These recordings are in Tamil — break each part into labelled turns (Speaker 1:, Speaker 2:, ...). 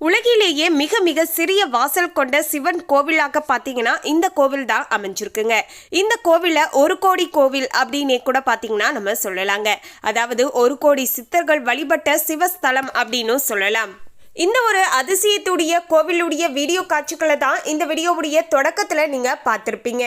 Speaker 1: உலகிலேயே மிக மிக சிறிய வாசல் கொண்ட சிவன் கோவிலாக பார்த்தீங்கன்னா இந்த கோவில் தான் அமைஞ்சிருக்குங்க. இந்த கோவிலை ஒரு கோடி கோவில் அப்படின்னே கூட பார்த்தீங்கன்னா நம்ம சொல்லலாங்க. அதாவது ஒரு கோடி சித்தர்கள் வழிபட்ட சிவஸ்தலம் அப்படின்னு சொல்லலாம். இந்த ஒரு அதிசயத்துடைய கோவிலுடைய வீடியோ காட்சிகளை தான் இந்த வீடியோவுடைய தொடக்கத்தில் நீங்கள் பார்த்துருப்பீங்க.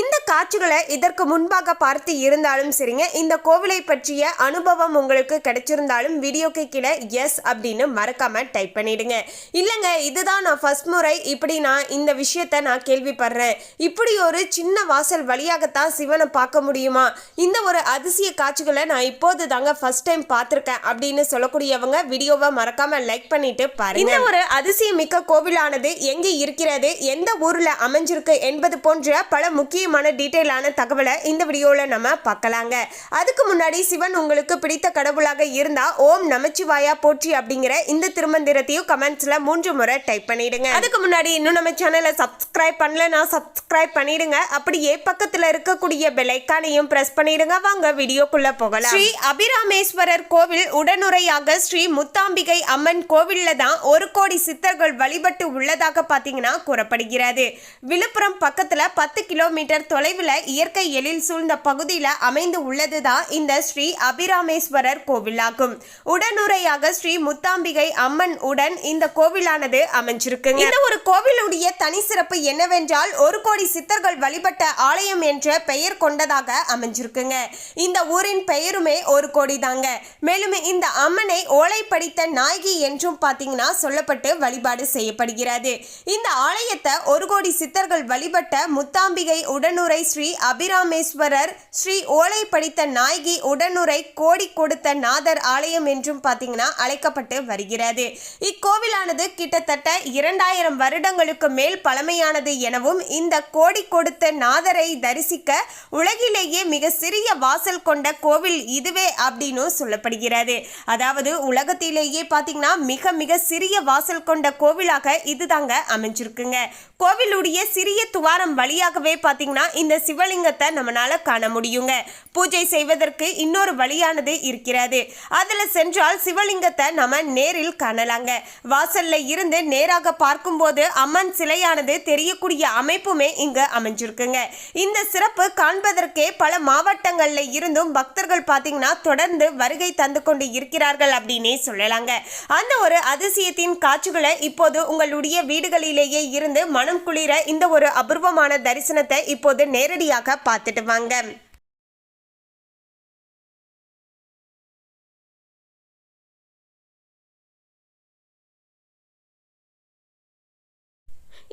Speaker 1: இந்த காட்சிகளை இதற்கு முன்பாக பார்த்து இருந்தாலும் சரிங்க இந்த கோவிலை பற்றிய அனுபவம் உங்களுக்கு கிடைச்சிருந்தாலும் வீடியோக்கு கீழே எஸ் அப்படின்னு மறக்காமல் டைப் பண்ணிடுங்க. இல்லைங்க இதுதான் நான் ஃபர்ஸ்ட் முறை இப்படி நான் இந்த விஷயத்தை நான் கேள்விப்படுறேன். இப்படி ஒரு சின்ன வாசல் வழியாகத்தான் சிவனை பார்க்க முடியுமா? இந்த ஒரு அதிசய காட்சிகளை நான் இப்போது தாங்க ஃபர்ஸ்ட் டைம் பார்த்துருக்கேன் அப்படின்னு சொல்லக்கூடியவங்க வீடியோவை மறக்காமல் லைக் பண்ணிவிட்டு பாருங்க. இந்த ஒரு அதிசயமிக்க கோவிலானது எங்கே இருக்கிறது? எந்த ஊர்ல அமைஞ்சிருக்கு? என்பது போன்ற பல முக்கியமான டீட்டெயிலான தகவலை இந்த வீடியோல நம்ம பார்க்கலாங்க. அதுக்கு முன்னாடி சிவன் உங்களுக்கு பிடித்த கடவுளாக இருந்தா ஓம் நமச்சிவாயா போற்றி அப்படிங்கிற இந்த திருமந்திரத்தையும் கமெண்ட்ஸ்ல மூன்று முறை டைப் பண்ணிடுங்க. அதுக்கு முன்னாடி இன்னும் நம்ம சேனலை சப்ஸ்கிரைப் பண்ணலனா சப்ஸ்கிரைப் பண்ணிடுங்க. அப்படியே பக்கத்துல இருக்கக்கூடிய பெலைக்கானையும் பிரஸ் பண்ணிடுங்க. வாங்க வீடியோக்குள்ள போகலாம். ஸ்ரீ அபிராமேஸ்வரர் கோவில் உடனுரையாக ஸ்ரீ முத்தாம்பிகை அம்மன் கோவில்ல தான் ஒரு கோடி சித்தர்கள் வழிபட்டு உள்ளதாக பார்த்தீங்கன்னா கூறப்படுகிறது. விழுப்புரம் பக்கத்துல பத்து கிலோமீட்டர் தொலைவில் இயற்கை எழில் சூழ்ந்த பகுதியில் அமைந்து உள்ளது தான் இந்த ஸ்ரீ அபிராமேஸ்வரர் கோவிலாகும். உடனுரையாக ஸ்ரீ முத்தாம்பிகை அம்மன் உடன் இந்த கோவிலானது அமைஞ்சிருக்கு இந்த ஒரு கோவிலுடைய தனி சிறப்பு என்னவென்றால் ஒரு கோடி சித்தர்கள் வழிபட்ட ஆலயம் என்ற பெயர் கொண்டதாக அமைஞ்சிருக்குங்க. இந்த ஊரின் பெயருமே ஒரு கோடி தாங்க மேலும் இந்த அம்மனை ஓலை படித்த நாயகி என்றும் பார்த்தீங்கன்னா சொல்லப்பட்டு வழிபாடு செய்யப்படுகிறது. இந்த ஆலயத்தை ஒரு கோடி சித்தர்கள் வழிபட்ட முத்தாம்பிகை உடனுரை ஸ்ரீ அபிராமேஸ்வரர் ஸ்ரீ ஓலை படித்த நாயகி உடனுரை கோடி கொடுத்த நாதர் ஆலயம் என்றும் பார்த்தீங்கன்னா அழைக்கப்பட்டு வருகிறது. இக்கோவிலானது கிட்டத்தட்ட இரண்டாயிரம் வருடங்களுக்கு மேல் பழமையானது எனவும் இந்த கோடி கொடுத்த நாதரை தரிசிக்க உலகிலேயே மிக சிறிய வாசல் கொண்ட கோவில் இதுவே அப்படின்னு சொல்லப்படுகிறது. அதாவது உலகத்திலேயே பார்த்தீங்கன்னா மிக மிக சிறிய வாசல் கொண்ட கோவிலாக இதுதாங்க அமைஞ்சிருக்குங்க. கோவிலுடைய சிறிய துவாரம் வழியாகவே பார்த்தீங்கன்னா இந்த சிவலிங்கத்தை நம்மளால காண முடியுங்க. பூஜை செய்வதற்கு இன்னொரு வழியானது இருக்கிறது. அதில் சென்றால் சிவலிங்கத்தை நம்ம நேரில் காணலாங்க. வாசல்ல இருந்து நேராக பார்க்கும்போது அம்மன் சிலையானது தெரியக்கூடிய அமைப்புமே இங்கு அமைஞ்சிருக்குங்க. இந்த சிறப்பு காண்பதற்கே பல மாவட்டங்கள்ல இருந்தும் பக்தர்கள் பார்த்தீங்கன்னா தொடர்ந்து வருகை தந்து கொண்டு இருக்கிறார்கள் அப்படின்னே சொல்லலாங்க. அந்த ஒரு அதிசயத்தின் காட்சிகளை இப்போது உங்களுடைய வீடுகளிலேயே இருந்து மனம் குளிர இந்த ஒரு அபூர்வமான தரிசனத்தை இப்போது நேரடியாக பார்த்துட்டு வாங்க.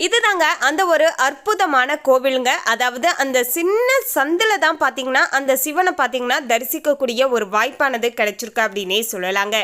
Speaker 1: இதுதாங்க அந்த ஒரு அற்புதமான கோவிலுங்க. அதாவது அந்த சின்ன சந்தில் தான் பார்த்தீங்கன்னா அந்த சிவனை பார்த்தீங்கன்னா தரிசிக்கக்கூடிய ஒரு வாய்ப்பானது கிடைச்சிருக்கு அப்படின்னே சொல்லலாங்க.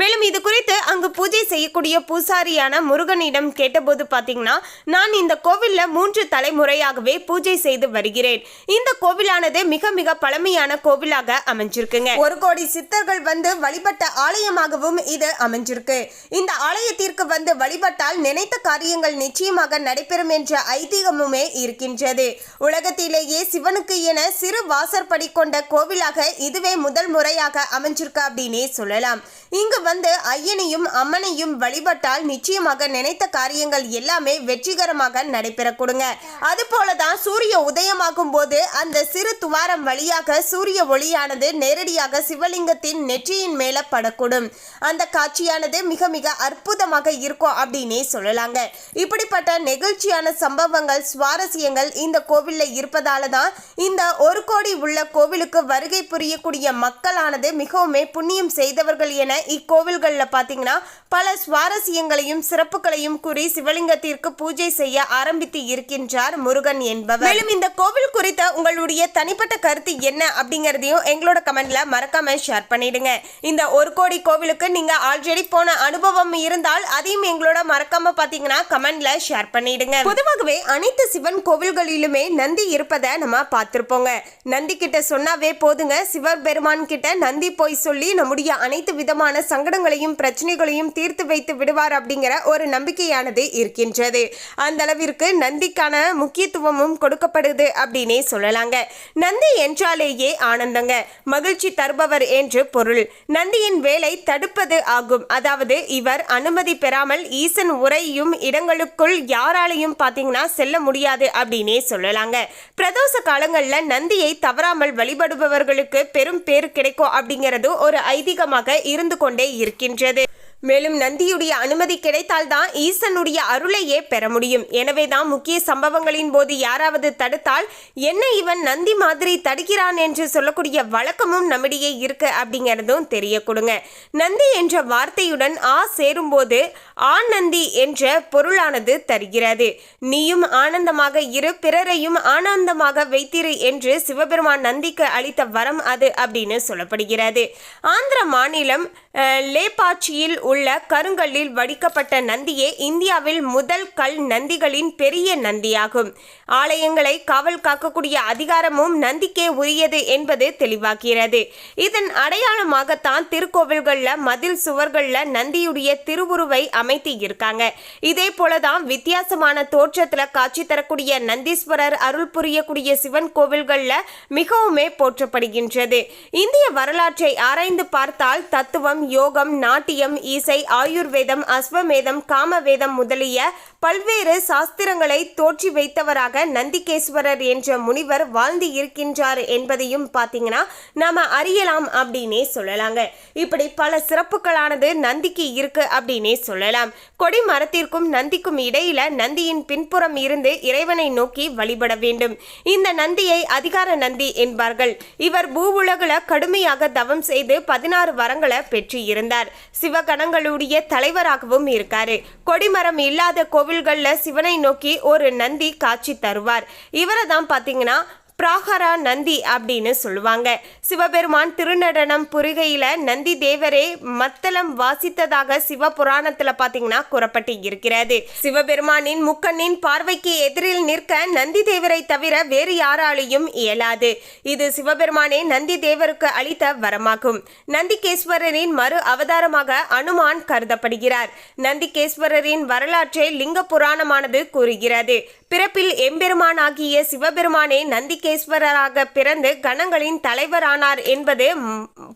Speaker 1: மேலும் இது குறித்து அங்கு பூஜை செய்யக்கூடிய பூசாரியான முருகனிடம் கேட்டபோது பார்த்தீங்கன்னா நான் இந்த கோவிலில் மூன்று தலைமுறையாகவே பூஜை செய்து வருகிறேன். இந்த கோவிலானது மிக மிக பழமையான கோவிலாக அமைஞ்சிருக்குங்க. ஒரு கோடி சித்தர்கள் வந்து வழிபட்ட ஆலயமாகவும் இது அமைஞ்சிருக்கு. இந்த ஆலயத்திற்கு வந்து வழிபட்டால் நினைத்த காரியங்கள் நிச்சயமாக நடைபெறும் என்ற ஐதீகமுமே இருக்கின்றது. உலகத்திலேயே சிவனுக்கு என சிறு வாசற்படி கொண்ட கோவிலாக இதுவே முதல் முறையாக அமைஞ்சிருக்கு அப்படின்னே சொல்லலாம். இங்கு வந்து ஐயனையும் அம்மனையும் வழிபட்டால் நிச்சயமாக நினைத்த காரியங்கள் எல்லாமே வெற்றிகரமாக நடைபெற கொடுங்க. அது போலதான் சூரிய உதயமாகும் போது அந்த சிறு துவாரம் வழியாக சூரிய ஒளியானது நேரடியாக சிவலிங்கத்தின் நெற்றியின் மேல படக்கூடும். அந்த காட்சியானது மிக மிக அற்புதமாக இருக்கும் அப்படின்னே சொல்லலாங்க. இப்படிப்பட்ட நெகிழ்ச்சியான சம்பவங்கள் சுவாரஸ்யங்கள் இந்த கோவிலில் இருப்பதால தான் இந்த ஒரு கோடி உள்ள கோவிலுக்கு வருகை புரியக்கூடிய மக்களானது மிகவுமே புண்ணியம் செய்தவர்கள் என இக்கோவில்களில் பார்த்தீங்கன்னா பல சுவாரஸ்யங்களையும் சிறப்புகளையும் கூறி சிவலிங்கத்திற்கு பூஜை செய்ய ஆரம்பித்து இருக்கின்றார் முருகன் என்பவர். மேலும் இந்த கோவில் குறித்த உங்களுடைய தனிப்பட்ட கருத்து என்ன அப்படிங்கிறதையும் எங்களோட கமெண்ட்ல மறக்காம ஷேர் பண்ணிடுங்க. இந்த ஒரு கோடி கோவிலுக்கு நீங்க ஆல்ரெடி போன அனுபவம் இருந்தால் அதையும் எங்களோட மறக்காம பாத்தீங்கன்னா கமெண்ட்ல ஷேர் பண்ணிடுங்க. பொதுவாகவே அனைத்து சிவன் கோவில்களிலுமே நந்தி இருப்பதை நம்ம பார்த்துருப்போங்க. நந்தி கிட்ட சொன்னாவே போதுங்க. சிவபெருமான் கிட்ட நந்தி போய் சொல்லி நம்முடைய அனைத்து விதமான சங்கடங்களையும் பிரச்சனைகளையும் தீர்த்து வைத்து விடுவார் அப்படிங்கிற ஒரு நம்பிக்கையானது இருக்கின்றது. அந்த அளவிற்கு நந்திக்கான முக்கியத்துவமும் கொடுக்கப்படுது அப்படின்னே சொல்லலாங்க. நந்தி என்றாலேயே ஆனந்தங்க. மகிழ்ச்சி தருபவர் என்று பொருள். நந்தியின் வேலை தடுப்பது ஆகும். அதாவது இவர் அனுமதி பெறாமல் ஈசன் உரையும் இடங்களுக்குள் யாராலையும் பாத்தீங்கன்னா செல்ல முடியாது அப்படின்னே சொல்லலாங்க. பிரதோஷ காலங்கள்ல நந்தியை தவறாமல் வழிபடுபவர்களுக்கு பெரும் பேர் கிடைக்கும் அப்படிங்கிறது ஒரு ஐதீகமாக இருந்து கொண்டே இருக்கின்றது. மேலும் நந்தியுடைய அனுமதி கிடைத்தால்தான் ஈசனுடைய அருளையே பெற முடியும். எனவே தான் முக்கிய சம்பவங்களின் போது யாராவது தடுத்தால் என்ன இவன் நந்தி மாதிரி தடுக்கிறான் என்று சொல்லக்கூடிய வழக்கமும் நம்மிடையே இருக்கு அப்படிங்கிறதும் தெரிய கொடுங்க நந்தி என்ற வார்த்தையுடன் ஆ சேரும்போது ஆனந்தி என்ற பொருளானது தருகிறது. நீயும் ஆனந்தமாக இரு பிறரையும் ஆனந்தமாக வைத்திரு என்று சிவபெருமான் நந்திக்கு அளித்த வரம் அது அப்படின்னு சொல்லப்படுகிறது. ஆந்திர மாநிலம் லேபாட்சியில் உள்ள கருங்கல்லில் வடிக்கப்பட்ட நந்தியே இந்தியாவில் முதல் கல் நந்திகளின் பெரிய நந்தியாகும். ஆலயங்களை காவல் காக்கக்கூடிய அதிகாரமும் நந்திக்கே உரியது என்பது தெளிவாகிறது. இதன் அடையாளமாகத்தான் திருக்கோவில்கள்ல மதில் சுவர்களில் நந்தியுடைய திருவுருவை அமைத்து இருக்காங்க. இதே போலதான் வித்தியாசமான தோற்றத்துல காட்சி தரக்கூடிய நந்தீஸ்வரர் அருள் புரியக்கூடிய சிவன் கோவில்கள்ல மிகவுமே போற்றப்படுகின்றது. இந்திய வரலாற்றை ஆராய்ந்து பார்த்தால் தத்துவம் யோகம் நாட்டியம் இசை ஆயுர்வேதம் அஸ்வமேதம் காமவேதம் முதலிய பல்வேறு சாஸ்திரங்களை தோற்றி வைத்தவராக நந்திகேஸ்வரர் என்ற முனிவர் வாழ்ந்து இருக்கின்றார் என்பதையும் பார்த்தீங்கன்னா நாம அறியலாம் அப்படின்னே சொல்லலாங்க. இப்படி பல சிறப்புகளானது நந்திக்கு இருக்கு அப்படின்னே சொல்லலாம். கொடி மரத்திற்கும் நந்திக்கும் இடையில நந்தியின் பின்புறம் இருந்து இறைவனை நோக்கி வழிபட வேண்டும். இந்த நந்தியை அதிகார நந்தி என்பார்கள். இவர் பூவுலகுல கடுமையாக தவம் செய்து பதினாறு வரங்களை பெற்று இருந்தார் சிவகணங்களுடைய தலைவராகவும் இருக்காரு. கொடிமரம் இல்லாத கோவில் கோவில்களில் சிவனை நோக்கி ஒரு நந்தி காட்சி தருவார். இவரை தான் பாத்தீங்கன்னா பிராகரா நந்தி அப்படின்னு சொல்லுவாங்க. சிவபெருமான் திருநடனம் புரிகையில் நந்தி தேவரே மத்தளம் வாசித்ததாக சிவ புராணத்தில் பார்த்தீங்கன்னா கூறப்பட்டு இருக்கிறது. சிவபெருமானின் முக்கண்ணின் பார்வைக்கு எதிரில் நிற்க நந்தி தேவரை தவிர வேறு யாராலையும் இயலாது. இது சிவபெருமானே நந்தி தேவருக்கு அளித்த வரமாகும். நந்திகேஸ்வரரின் மறு அவதாரமாக அனுமான் கருதப்படுகிறார். நந்திகேஸ்வரரின் வரலாற்றை லிங்க புராணமானது கூறுகிறது. பிறப்பில் எம்பெருமானாகிய சிவபெருமானே நந்திகேஸ்வரராக பிறந்து கணங்களின் தலைவரானார் என்பது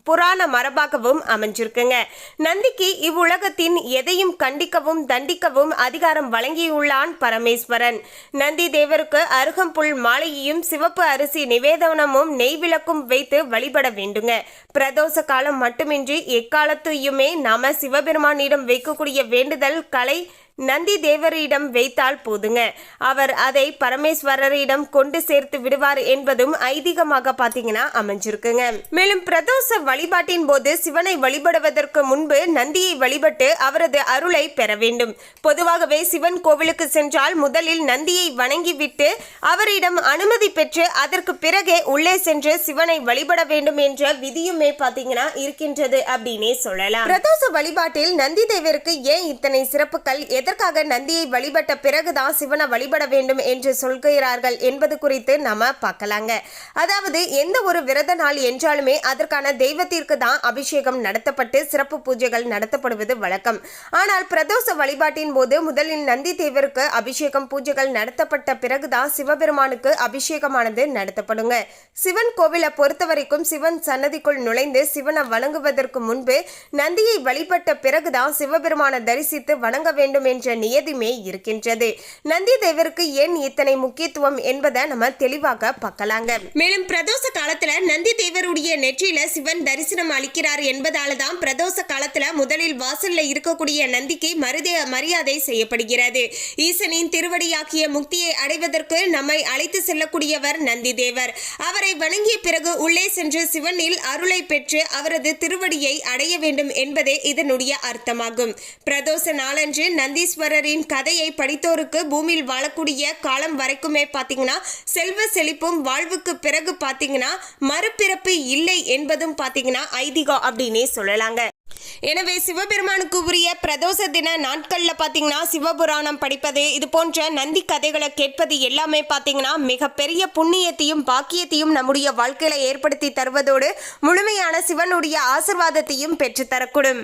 Speaker 1: புராண மரபாகவும் அமைஞ்சிருக்குங்க. நந்திக்கு இவ்வுலகத்தின் எதையும் கண்டிக்கவும் தண்டிக்கவும் அதிகாரம் வழங்கியுள்ளான் பரமேஸ்வரன். நந்தி தேவருக்கு அருகம்புல் மாலையையும் சிவப்பு அரிசி நிவேதனமும் நெய் விளக்கும் வைத்து வழிபட வேண்டுங்க. பிரதோஷ காலம் மட்டுமின்றி எக்காலத்தையுமே நாம சிவபெருமானிடம் வைக்கக்கூடிய வேண்டுதல் கலை நந்தி தேவரிடம் வைத்தால் போதுங்க. அவர் அதை பரமேஸ்வரரிடம் கொண்டு சேர்த்து விடுவார் என்பதும் ஐதீகமாக பாத்தீங்கன்னா அமைஞ்சிருக்குங்க. மேலும் பிரதோஷ வழிபாட்டின் போது சிவனை வழிபடுவதற்கு முன்பு நந்தியை வழிபட்டு அவரது அருளை பெற வேண்டும். பொதுவாகவே சிவன் கோவிலுக்கு சென்றால் முதலில் நந்தியை வணங்கிவிட்டு அவரிடம் அனுமதி பெற்று அதற்கு பிறகே உள்ளே சென்று சிவனை வழிபட வேண்டும் என்ற விதியுமே பாத்தீங்கன்னா இருக்கின்றது அப்படின்னே சொல்லலாம். பிரதோஷ வழிபாட்டில் நந்தி தேவருக்கு ஏன் இத்தனை சிறப்புகள்? எதற்காக நந்தியை வழிபட்ட பிறகுதான் சிவனை வழிபட வேண்டும் என்று சொல்கிறார்கள் என்பது குறித்து நம்ம பார்க்கலாங்க. அதாவது எந்த ஒரு விரத நாள் என்றாலுமே அதற்கான தெய்வத்திற்கு தான் அபிஷேகம் நடத்தப்பட்டு சிறப்பு பூஜைகள் நடத்தப்படுவது வழக்கம். ஆனால் பிரதோஷ வழிபாட்டின் போது முதலில் நந்தி தேவருக்கு அபிஷேகம் பூஜைகள் நடத்தப்பட்ட பிறகுதான் சிவபெருமானுக்கு அபிஷேகமானது நடத்தப்படுங்க. சிவன் கோவிலை பொறுத்த வரைக்கும் சிவன் சன்னதிக்குள் நுழைந்து சிவனை வணங்குவதற்கு முன்பு நந்தியை வழிபட்ட பிறகுதான் சிவபெருமானை தரிசித்து வணங்க வேண்டும் என்று என்ற நியதிமே இருக்கின்றது. நந்தி தேவருக்கு ஏன் இத்தனை முக்கியத்துவம் என்பதை நம்ம தெளிவாக பார்க்கலாங்க. மேலும் பிரதோஷ காலத்துல நந்தி தேவருடைய நெற்றியில சிவன் தரிசனம் அளிக்கிறார் என்பதால தான் பிரதோஷ காலத்துல முதலில் வாசல்ல இருக்கக்கூடிய நந்திக்கு மருதே மரியாதை செய்யப்படுகிறது. ஈசனின் திருவடியாக்கிய முக்தியை அடைவதற்கு நம்மை அழைத்து செல்லக்கூடியவர் நந்தி தேவர் அவரை வணங்கிய பிறகு உள்ளே சென்று சிவனில் அருளை பெற்று அவரது திருவடியை அடைய வேண்டும் என்பதே இதனுடைய அர்த்தமாகும். பிரதோஷ நாளன்று நந்தி நந்தீஸ்வரரின் கதையை படித்தோருக்கு பூமியில் வாழக்கூடிய காலம் வரைக்குமே பார்த்தீங்கன்னா செல்வ செழிப்பும் வாழ்வுக்கு பிறகு பார்த்தீங்கன்னா மறுபிறப்பு இல்லை என்பதும் பார்த்தீங்கன்னா ஐதீகம் அப்படின்னே சொல்லலாங்க. எனவே சிவபெருமானுக்கு உரிய பிரதோஷ தின நாட்கள்ல பாத்தீங்கன்னா சிவபுராணம் படிப்பது இது போன்ற நந்தி கதைகளை கேட்பது எல்லாமே பாத்தீங்கன்னா மிகப்பெரிய புண்ணியத்தையும் பாக்கியத்தையும் நம்முடைய வாழ்க்கையில ஏற்படுத்தி தருவதோடு முழுமையான சிவனுடைய ஆசிர்வாதத்தையும் பெற்றுத்தரக்கூடும்.